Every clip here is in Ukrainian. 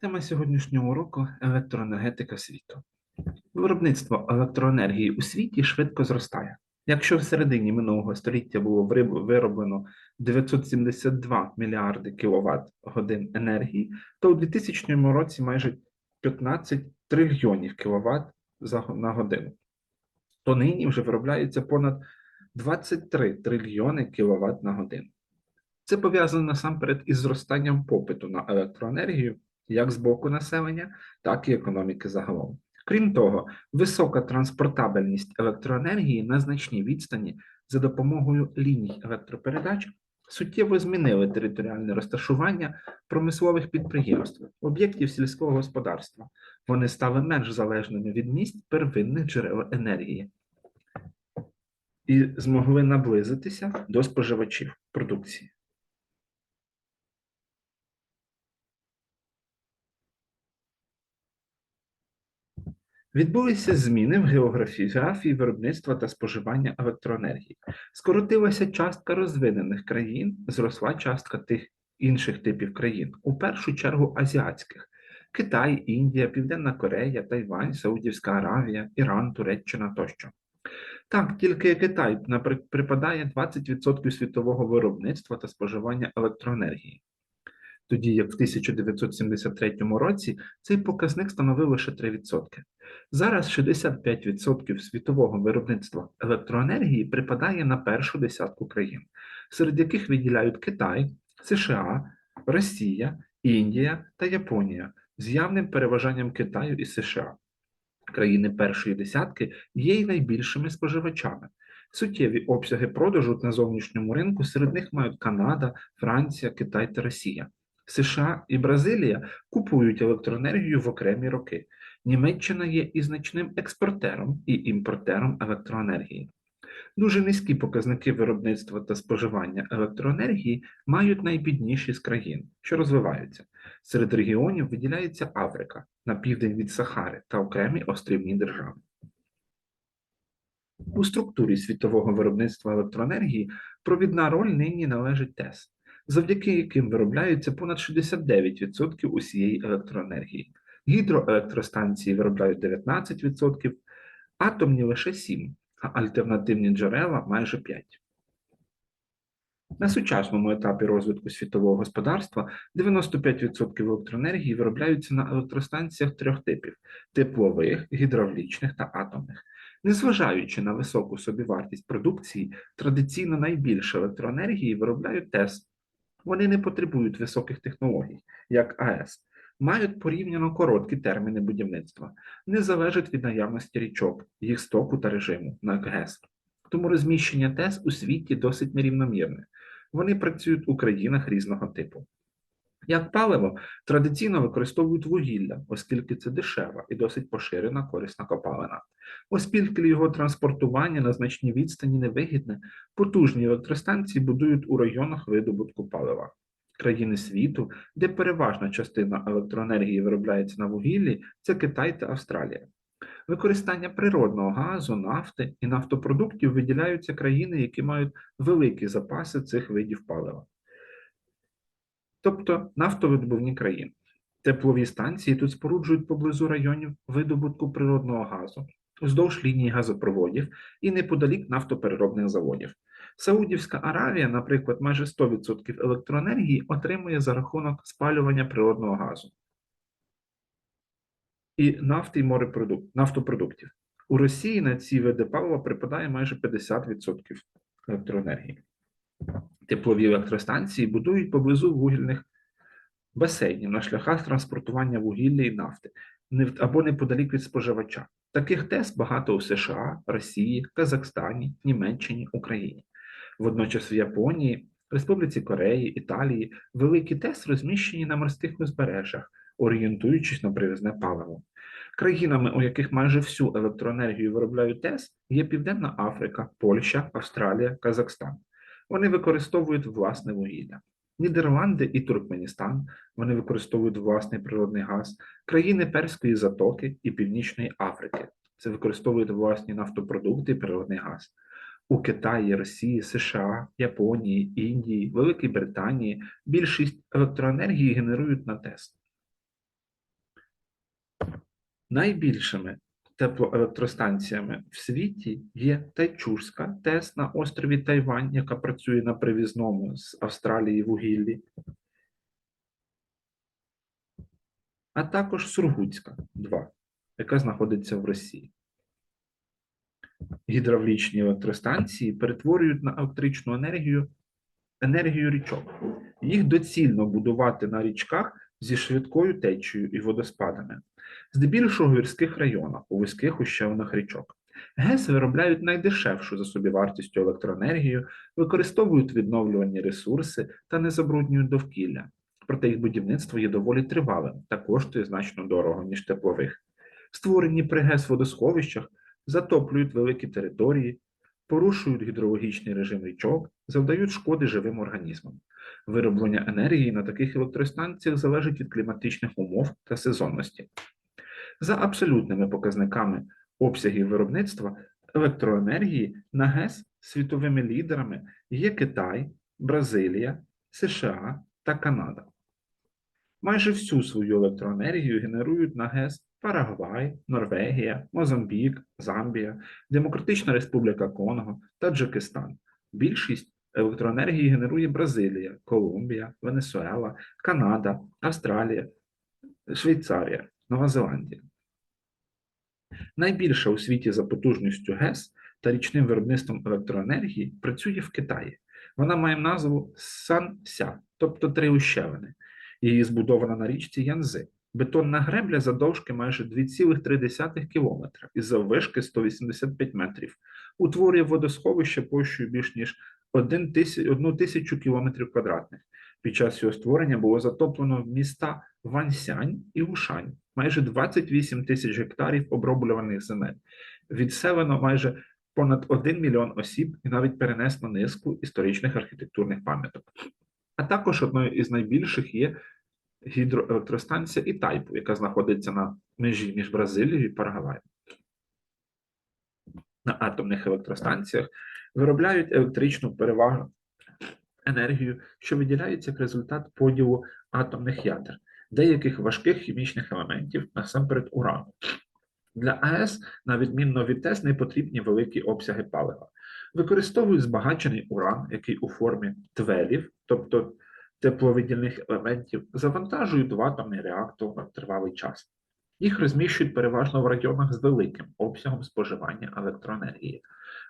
Тема сьогоднішнього уроку електроенергетика світу. Виробництво електроенергії у світі швидко зростає. Якщо в середині минулого століття було вироблено 972 мільярди кВт годин енергії, то у 2000 році майже 15 трильйонів кВт на годину. То нині вже виробляється понад 23 трильйони кВт на годину. Це пов'язано насамперед із зростанням попиту на електроенергію як з боку населення, так і економіки загалом. Крім того, висока транспортабельність електроенергії на значній відстані за допомогою ліній електропередач суттєво змінили територіальне розташування промислових підприємств, об'єктів сільського господарства. Вони стали менш залежними від місць первинних джерел енергії і змогли наблизитися до споживачів продукції. Відбулися зміни в географії виробництва та споживання електроенергії. Скоротилася частка розвинених країн, зросла частка тих інших типів країн, у першу чергу азіатських: Китай, Індія, Південна Корея, Тайвань, Саудівська Аравія, Іран, Туреччина тощо. Так, тільки Китай припадає 20% світового виробництва та споживання електроенергії. Тоді як в 1973 році цей показник становив лише 3%. Зараз 65% світового виробництва електроенергії припадає на першу десятку країн, серед яких виділяють Китай, США, Росія, Індія та Японія з явним переважанням Китаю і США. Країни першої десятки є й найбільшими споживачами. Суттєві обсяги продажу на зовнішньому ринку серед них мають Канада, Франція, Китай та Росія. США і Бразилія купують електроенергію в окремі роки. Німеччина є і значним експортером і імпортером електроенергії. Дуже низькі показники виробництва та споживання електроенергії мають найбідніші з країн, що розвиваються. Серед регіонів виділяється Африка на південь від Сахари та окремі острівні держави. У структурі світового виробництва електроенергії провідна роль нині належить ТЕС, завдяки яким виробляється понад 69% усієї електроенергії. Гідроелектростанції виробляють 19%, атомні лише 7%, а альтернативні джерела майже 5%. На сучасному етапі розвитку світового господарства 95% електроенергії виробляються на електростанціях трьох типів: теплових, гідравлічних та атомних. Незважаючи на високу собівартість продукції, традиційно найбільше електроенергії виробляють ТЕС. Вони не потребують високих технологій, як АЕС, мають порівняно короткі терміни будівництва, не залежать від наявності річок, їх стоку та режиму на ГЕС. Тому розміщення ТЕС у світі досить нерівномірне. Вони працюють у країнах різного типу. Як паливо, традиційно використовують вугілля, оскільки це дешева і досить поширена корисна копалина. Оскільки його транспортування на значній відстані невигідне, потужні електростанції будують у районах видобутку палива. Країни світу, де переважна частина електроенергії виробляється на вугіллі, це Китай та Австралія. Використання природного газу, нафти і нафтопродуктів виділяються країни, які мають великі запаси цих видів палива, тобто нафтовидобувні країни. Теплові станції тут споруджують поблизу районів видобутку природного газу, вздовж лінії газопроводів і неподалік нафтопереробних заводів. Саудівська Аравія, наприклад, майже 100% електроенергії отримує за рахунок спалювання природного газу і нафти і морепродук... нафтопродуктів. У Росії на ці види палива припадає майже 50% електроенергії. Теплові електростанції будують поблизу вугільних басейнів на шляхах транспортування вугілля і нафти або неподалік від споживача. Таких ТЕС багато у США, Росії, Казахстані, Німеччині, Україні. Водночас в Японії, Республіці Кореї, Італії великі ТЕС розміщені на морських узбережжях, орієнтуючись на привізне паливо. Країнами, у яких майже всю електроенергію виробляють ТЕС, є Південна Африка, Польща, Австралія, Казахстан. Вони використовують власне вугілля. Нідерланди і Туркменістан вони використовують власний природний газ, країни Перської затоки і Північної Африки. Це використовують власні нафтопродукти і природний газ. У Китаї, Росії, США, Японії, Індії, Великій Британії більшість електроенергії генерують на ТЕС. Найбільшими теплоелектростанціями в світі є Тайчурська ТЕС на острові Тайвань, яка працює на привізному з Австралії вугіллі, а також Сургутська 2, яка знаходиться в Росії. Гідравлічні електростанції перетворюють на електричну енергію енергію річок. Їх доцільно будувати на річках зі швидкою течією і водоспадами, здебільшого в гірських районах, у вузьких ущелинах річок. ГЕС виробляють найдешевшу за собівартістю електроенергію, використовують відновлювані ресурси та не забруднюють довкілля. Проте їх будівництво є доволі тривалим та коштує значно дорого, ніж теплових. Створені при ГЕС водосховищах затоплюють великі території, порушують гідрологічний режим річок, завдають шкоди живим організмам. Вироблення енергії на таких електростанціях залежить від кліматичних умов та сезонності. За абсолютними показниками обсягів виробництва електроенергії на ГЕС світовими лідерами є Китай, Бразилія, США та Канада. Майже всю свою електроенергію генерують на ГЕС Парагвай, Норвегія, Мозамбік, Замбія, Демократична Республіка Конго, Таджикистан. Більшість електроенергії генерує Бразилія, Колумбія, Венесуела, Канада, Австралія, Швейцарія, Нова Зеландія. Найбільша у світі за потужністю ГЕС та річним виробництвом електроенергії працює в Китаї. Вона має назву Сан-Ся, тобто три ущелини. Її збудована на річці Янзи. Бетонна гребля завдовжки майже 2,3 км і заввишки 185 метрів. Утворює водосховище площею більш ніж 1 тисячу кілометрів квадратних. Під час його створення було затоплено міста Вансянь і Ушань, майже 28 тисяч гектарів оброблюваних земель. Відселено майже понад 1 мільйон осіб і навіть перенесло низку історичних архітектурних пам'яток. А також одною із найбільших є гідроелектростанція Ітайпу, яка знаходиться на межі між Бразилією і Парагваєм. На атомних електростанціях виробляють електричну перевагу енергію, що виділяється як результат поділу атомних ядер, деяких важких хімічних елементів, насамперед урану. Для АЕС, на відмінно від ТЕС, не потрібні великі обсяги палива. Використовують збагачений уран, який у формі твелів, тобто тепловидільних елементів, завантажують в атомний реактор на тривалий час. Їх розміщують переважно в районах з великим обсягом споживання електроенергії.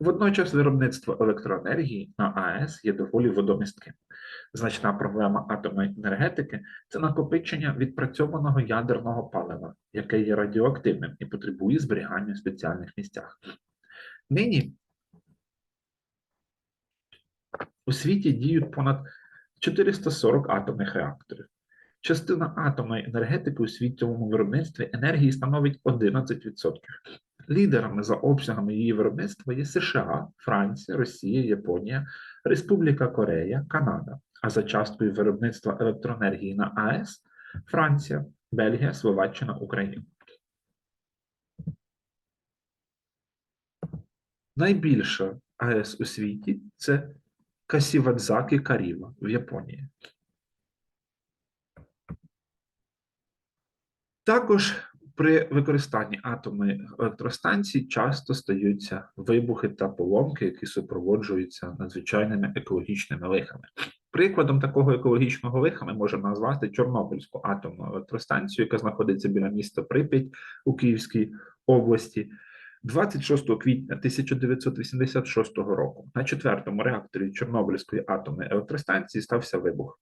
Водночас виробництво електроенергії на АЕС є доволі водомістким. Значна проблема атомної енергетики це накопичення відпрацьованого ядерного палива, яке є радіоактивним і потребує зберігання в спеціальних місцях. Нині у світі діють понад 440 атомних реакторів. Частина атомної енергетики у світовому виробництві енергії становить 11%. Лідерами за обсягами її виробництва є США, Франція, Росія, Японія, Республіка Корея, Канада, а за часткою виробництва електроенергії на АЕС Франція, Бельгія, Словаччина, Україна. Найбільша АЕС у світі це Касівадзаки Каріма в Японії. Також при використанні атомної електростанції часто стаються вибухи та поломки, які супроводжуються надзвичайними екологічними лихами. Прикладом такого екологічного лиха ми можемо назвати Чорнобильську атомну електростанцію, яка знаходиться біля міста Прип'ять у Київській області. 26 квітня 1986 року на четвертому реакторі Чорнобильської атомної електростанції стався вибух.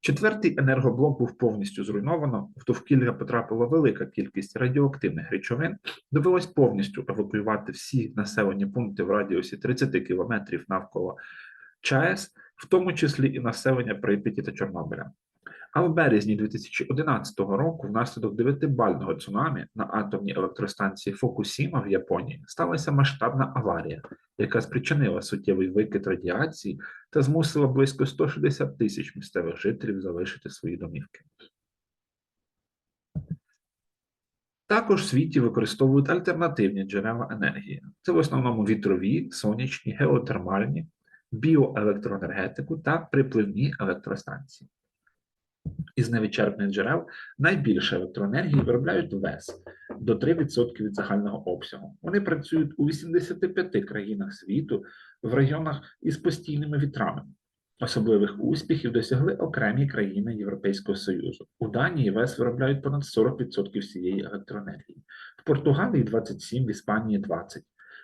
Четвертий енергоблок був повністю зруйновано, в довкілля потрапила велика кількість радіоактивних речовин. Довелось повністю евакуювати всі населені пункти в радіусі 30 кілометрів навколо ЧАЕС, в тому числі і населення Прип'яті та Чорнобиля. А в березні 2011 року, внаслідок 9-бального цунамі на атомній електростанції Фокусіма в Японії сталася масштабна аварія, яка спричинила суттєвий викид радіації та змусила близько 160 тисяч місцевих жителів залишити свої домівки. Також в світі використовують альтернативні джерела енергії. Це в основному вітрові, сонячні, геотермальні, біоелектроенергетику та припливні електростанції. Із невичерпних джерел найбільше електроенергії виробляють ВЕС. до 3% від загального обсягу. Вони працюють у 85 країнах світу в районах із постійними вітрами. Особливих успіхів досягли окремі країни Європейського Союзу. У Данії ВЕС виробляють понад 40% всієї електроенергії, в Португалії 27%, в Іспанії 20%.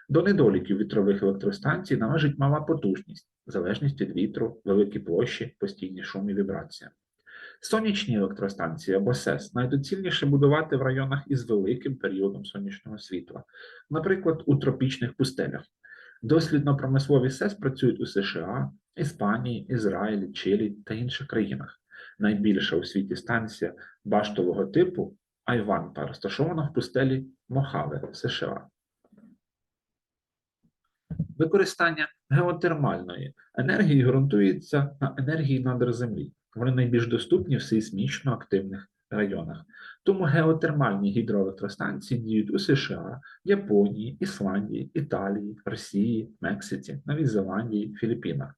До недоліків вітрових електростанцій належить мала потужність, залежність від вітру, великі площі, постійні шум і вібрація. Сонячні електростанції або СЕС найдоцільніше будувати в районах із великим періодом сонячного світла, наприклад, у тропічних пустелях. Дослідно-промислові СЕС працюють у США, Іспанії, Ізраїлі, Чилі та інших країнах. Найбільша у світі станція баштового типу Айванпа розташована в пустелі Мохаве, США. Використання геотермальної енергії ґрунтується на енергії надр землі. Вони найбільш доступні в сейсмічно активних районах. Тому геотермальні гідроелектростанції діють у США, Японії, Ісландії, Італії, Росії, Мексиці, Новій Зеландії, Філіппінах.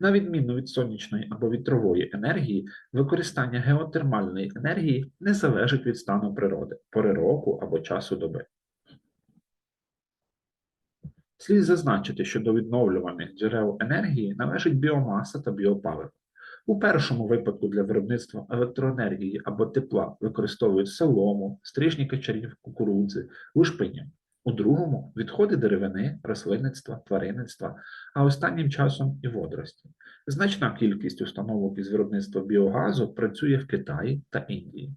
На відміну від сонячної або вітрової енергії, використання геотермальної енергії не залежить від стану природи, пори року або часу доби. Слід зазначити, що до відновлюваних джерел енергії належить біомаса та біопаливо. У першому випадку для виробництва електроенергії або тепла використовують солому, стрижні качарів, кукурудзи, лушпиня. У другому відходи деревини, рослинництва, тваринництва, а останнім часом і водорості. Значна кількість установок із виробництва біогазу працює в Китаї та Індії.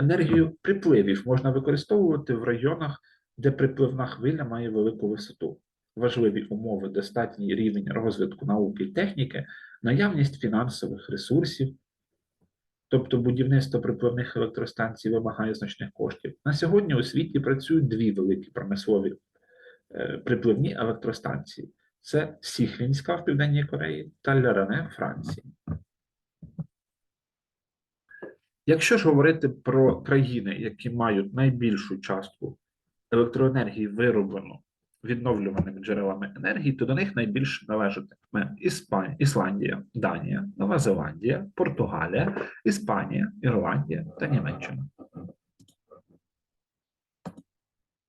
Енергію припливів можна використовувати в районах, де припливна хвиля має велику висоту. Важливі умови, достатній рівень розвитку науки і техніки, наявність фінансових ресурсів, тобто будівництво припливних електростанцій вимагає значних коштів. На сьогодні у світі працюють дві великі промислові е, припливні електростанції: це Сіхвінська в Південній Кореї та Лярене в Франції. Якщо ж говорити про країни, які мають найбільшу частку електроенергії вироблену відновлюваними джерелами енергії, то до них найбільше належатиме Іспанія, Ісландія, Данія, Нова Зеландія, Португалія, Іспанія, Ірландія та Німеччина.